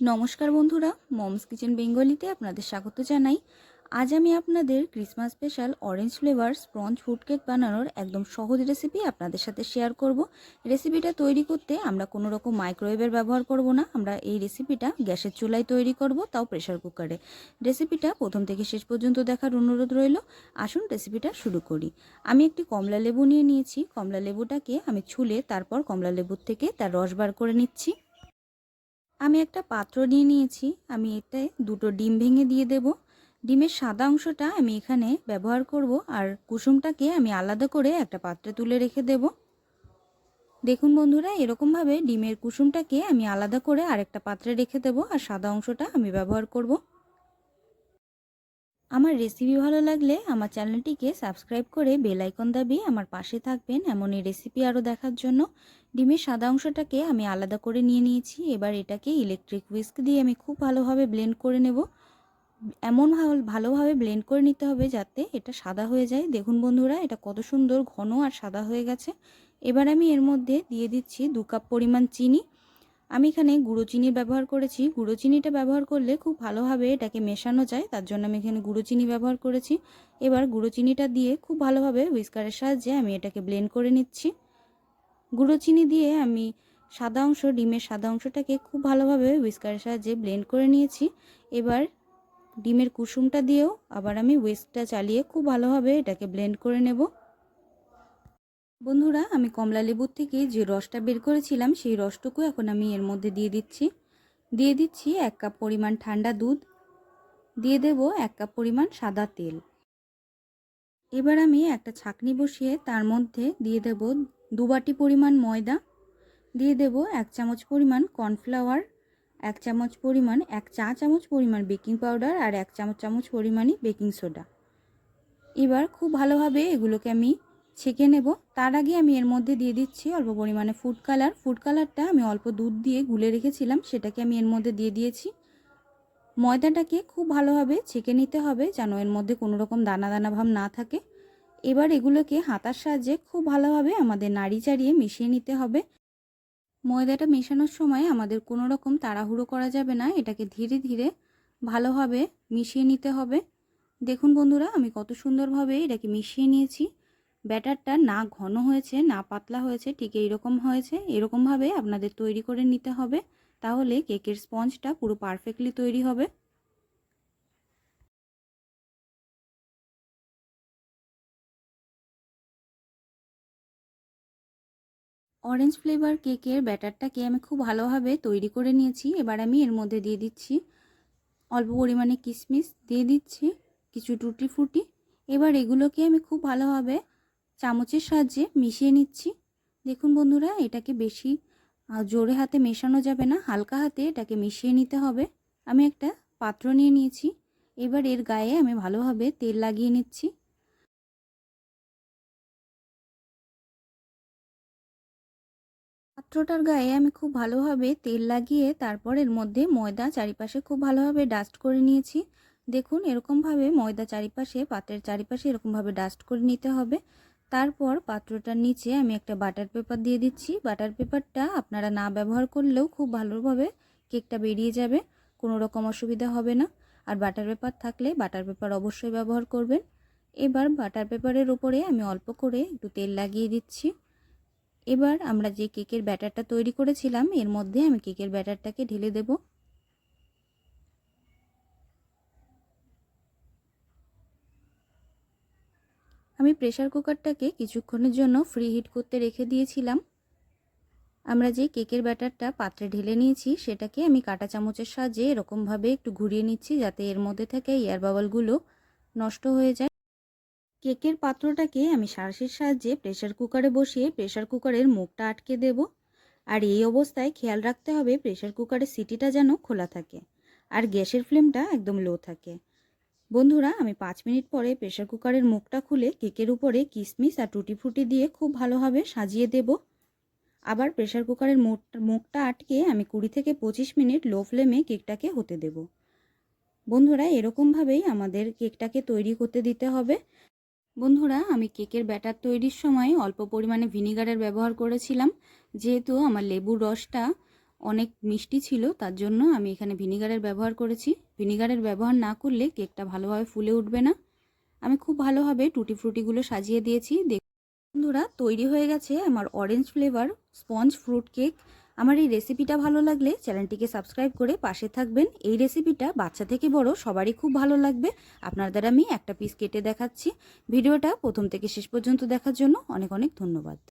নমস্কার বন্ধুরা, moms kitchen বেঙ্গলিতে আপনাদের স্বাগত জানাই। আজ আমি আপনাদের Christmas special orange flavour sponge fruit cake বানানোর একদম সহজ রেসিপি আপনাদের সাথে শেয়ার করব। রেসিপিটা তৈরি করতে আমরা কোনো রকম মাইক্রোওয়েভের ব্যবহার করব না, আমরা এই রেসিপিটা গ্যাসের চুলায় তৈরি করব, তাও প্রেশার কুকারে। রেসিপিটা প্রথম থেকে শেষ পর্যন্ত দেখার অনুরোধ রইল, আসুন রেসিপিটা শুরু করি। আমি একটি কমলা লেবু নিয়ে নিয়েছি কমলা লেবুটাকে আমি ছুলে তারপর কমলা লেবুর থেকে তার রস বার করে নিচ্ছি। আমি একটা পাত্র নিয়ে নিয়েছি, আমি এতে দুটো ডিম ভেঙে দিয়ে দেব। ডিমের সাদা অংশটা আমি এখানে ব্যবহার করব আর কুসুমটাকে আমি আলাদা করে একটা পাত্রে তুলে রেখে দেব। দেখুন বন্ধুরা, এরকমভাবে ডিমের কুসুমটাকে আমি আলাদা করে আরেকটা পাত্রে রেখে দেব আর সাদা অংশটা আমি ব্যবহার করব। আমার রেসিপি ভালো লাগলে আমার চ্যানেলটিকে সাবস্ক্রাইব করে বেল আইকন দাবিয়ে আমার পাশে থাকবেন এমন এই রেসিপি আরও দেখার জন্য। ডিমের সাদা অংশটাকে আমি আলাদা করে নিয়ে নিয়েছি, এবার এটাকে ইলেকট্রিক হুইস্ক দিয়ে আমি খুব ভালোভাবে ব্লেন্ড করে নেব। এমন ভালোভাবে ব্লেন্ড করে নিতে হবে যাতে এটা সাদা হয়ে যায়। দেখুন বন্ধুরা, এটা কত সুন্দর ঘন আর সাদা হয়ে গেছে। এবার আমি এর মধ্যে দিয়ে দিচ্ছি দু কাপ পরিমাণ চিনি। আমি এখানে গুঁড়ো চিনির ব্যবহার করেছি। গুঁড়ো চিনিটা ব্যবহার করলে খুব ভালোভাবে এটাকে মেশানো যায়, তার জন্য আমি এখানে গুঁড়ো চিনি ব্যবহার করেছি। এবার গুঁড়ো চিনিটা দিয়ে খুব ভালোভাবে হুইস্কারের সাহায্যে আমি এটাকে ব্লেন্ড করে নিচ্ছি। গুঁড়ো চিনি দিয়ে আমি সাদা অংশ, ডিমের সাদা অংশটাকে খুব ভালোভাবে হুইস্কারের সাহায্যে ব্লেন্ড করে নিয়েছি। এবার ডিমের কুসুমটা দিয়েও আবার আমি হুইস্কটা চালিয়ে খুব ভালোভাবে এটাকে ব্লেন্ড করে নেব। বন্ধুরা, আমি কমলা লেবুর থেকে যে রসটা বের করেছিলাম, সেই রসটুকু এখন আমি এর মধ্যে দিয়ে দিচ্ছি। দিয়ে দিচ্ছি এক কাপ পরিমাণ ঠান্ডা দুধ। দিয়ে দেব এক কাপ পরিমাণ সাদা তেল। এবার আমি একটা ছাকনি বসিয়ে তার মধ্যে দিয়ে দেব দু বাটি পরিমাণ ময়দা। দিয়ে দেব এক চামচ পরিমাণ কর্নফ্লাওয়ার, এক চামচ পরিমাণ, এক চা চামচ পরিমাণ বেকিং পাউডার আর এক চামচ চামচ পরিমাণই বেকিং সোডা। এবার খুব ভালোভাবে এগুলোকে আমি ছেঁকে নেব। তার আগে আমি এর মধ্যে দিয়ে দিচ্ছি অল্প পরিমাণে ফুড কালার ফুড কালারটা আমি অল্প দুধ দিয়ে গুলে রেখেছিলাম, সেটাকে আমি এর মধ্যে দিয়ে দিয়েছি। ময়দাটাকে খুব ভালোভাবে ছেঁকে নিতে হবে যেন এর মধ্যে কোনো রকম দানা দানা ভাব না থাকে। এবার এগুলোকে হাতার সাহায্যে খুব ভালোভাবে আমাদের নাড়ি চাড়িয়ে মিশিয়ে নিতে হবে। ময়দাটা মেশানোর সময় আমাদের কোনো রকম তাড়াহুড়ো করা যাবে না, এটাকে ধীরে ধীরে ভালোভাবে মিশিয়ে নিতে হবে। দেখুন বন্ধুরা, আমি কত সুন্দরভাবে এটাকে মিশিয়ে নিয়েছি। ব্যাটারটা না ঘন হয়েছে, না পাতলা হয়েছে, ঠিক এইরকম হয়েছে। এরকমভাবে আপনাদের তৈরি করে নিতে হবে। তাহলে কেকের স্পঞ্জটা পুরো পারফেক্টলি তৈরি হবে। অরেঞ্জ ফ্লেভার কেকের ব্যাটারটাকে আমি খুব ভালোভাবে তৈরি করে নিয়েছি। এবার আমি এর মধ্যে দিয়ে দিচ্ছি অল্প পরিমাণে কিশমিশ দিয়ে দিচ্ছি কিছু টুটি ফুটি এবার এগুলোকে আমি খুব ভালোভাবে চামচের সাহায্যে মিশিয়ে নিচ্ছি। দেখুন বন্ধুরা, এটাকে বেশি জোরে হাতে মেশানো যাবে না, হালকা হাতে এটাকে মিশিয়ে নিতে হবে। আমি একটা পাত্র নিয়ে নিয়েছি। এবার এর গায়ে আমি ভালোভাবে তেল লাগিয়ে নিচ্ছি। পাত্রটার গায়ে আমি খুব ভালোভাবে তেল লাগিয়ে তারপর এর মধ্যে ময়দা চারিপাশে খুব ভালোভাবে ডাস্ট করে নিয়েছি। দেখুন, এরকমভাবে ময়দা চারিপাশে, পাত্রের চারিপাশে এরকমভাবে ডাস্ট করে নিতে হবে। তারপর পাত্রটার নিচে আমি একটা বাটার পেপার দিয়ে দিচ্ছি। বাটার পেপারটা আপনারা না ব্যবহার করলেও খুব ভালোভাবে কেকটা বেরিয়ে যাবে, কোনো রকম অসুবিধা হবে না। আর বাটার পেপার থাকলে বাটার পেপার অবশ্যই ব্যবহার করবেন। এবার বাটার পেপারের ওপরে আমি অল্প করে একটু তেল লাগিয়ে দিচ্ছি। এবার আমরা যে কেকের ব্যাটারটা তৈরি করেছিলাম, এর মধ্যে আমি কেকের ব্যাটারটাকে ঢেলে দেব। আমি প্রেশার কুকারটাকে কিছুক্ষণের জন্য ফ্রি হিট করতে রেখে দিয়েছিলাম। আমরা যে কেকের ব্যাটারটা পাত্রে ঢেলে নিয়েছি, সেটাকে আমি কাটা চামচের সাহায্যে এরকমভাবে একটু ঘুরিয়ে নিচ্ছি যাতে এর মধ্যে থেকে এয়ার বাবলগুলো নষ্ট হয়ে যায়। কেকের পাত্রটাকে আমি সারসের সাহায্যে প্রেশার কুকারে বসিয়ে প্রেশার কুকারের মুখটা আটকে দেব। আর এই অবস্থায় খেয়াল রাখতে হবে প্রেশার কুকারের সিটিটা যেন খোলা থাকে। আর গ্যাসের ফ্লেমটা একদম লো থাকে। বন্ধুরা, আমি পাঁচ মিনিট পরে প্রেশার কুকারের মুখটা খুলে কেকের উপরে কিশমিশ আর টুটি ফুটি দিয়ে খুব ভালোভাবে সাজিয়ে দেব। আবার প্রেশার কুকারের মুখটা আটকে আমি কুড়ি থেকে পঁচিশ মিনিট লো ফ্লেমে কেকটাকে হতে দেব। বন্ধুরা, এরকমভাবেই আমাদের কেকটাকে তৈরি করতে দিতে হবে। বন্ধুরা, আমি কেকের ব্যাটার তৈরির সময় অল্প পরিমাণে ভিনিগারের ব্যবহার করেছিলাম। যেহেতু আমার লেবুর রসটা অনেক মিষ্টি ছিল, তার জন্য আমি এখানে ভিনিগারের ব্যবহার করেছি। ভিনিগারের ব্যবহার না করলে কেকটা ভালোভাবে ফুলে উঠবে না। আমি খুব ভালোভাবে টুটি ফ্রুটিগুলো সাজিয়ে দিয়েছি। বন্ধুরা, তৈরি হয়ে গেছে আমার orange flavour sponge fruit cake আমার এই রেসিপিটা ভালো লাগলে চ্যানেলটিকে সাবস্ক্রাইব করে পাশে থাকবেন। এই রেসিপিটা বাচ্চা থেকে বড় সবারই খুব ভালো লাগবে। আপনাদের আমি একটা পিস কেটে দেখাচ্ছি। ভিডিওটা প্রথম থেকে শেষ পর্যন্ত দেখার জন্য অনেক অনেক ধন্যবাদ।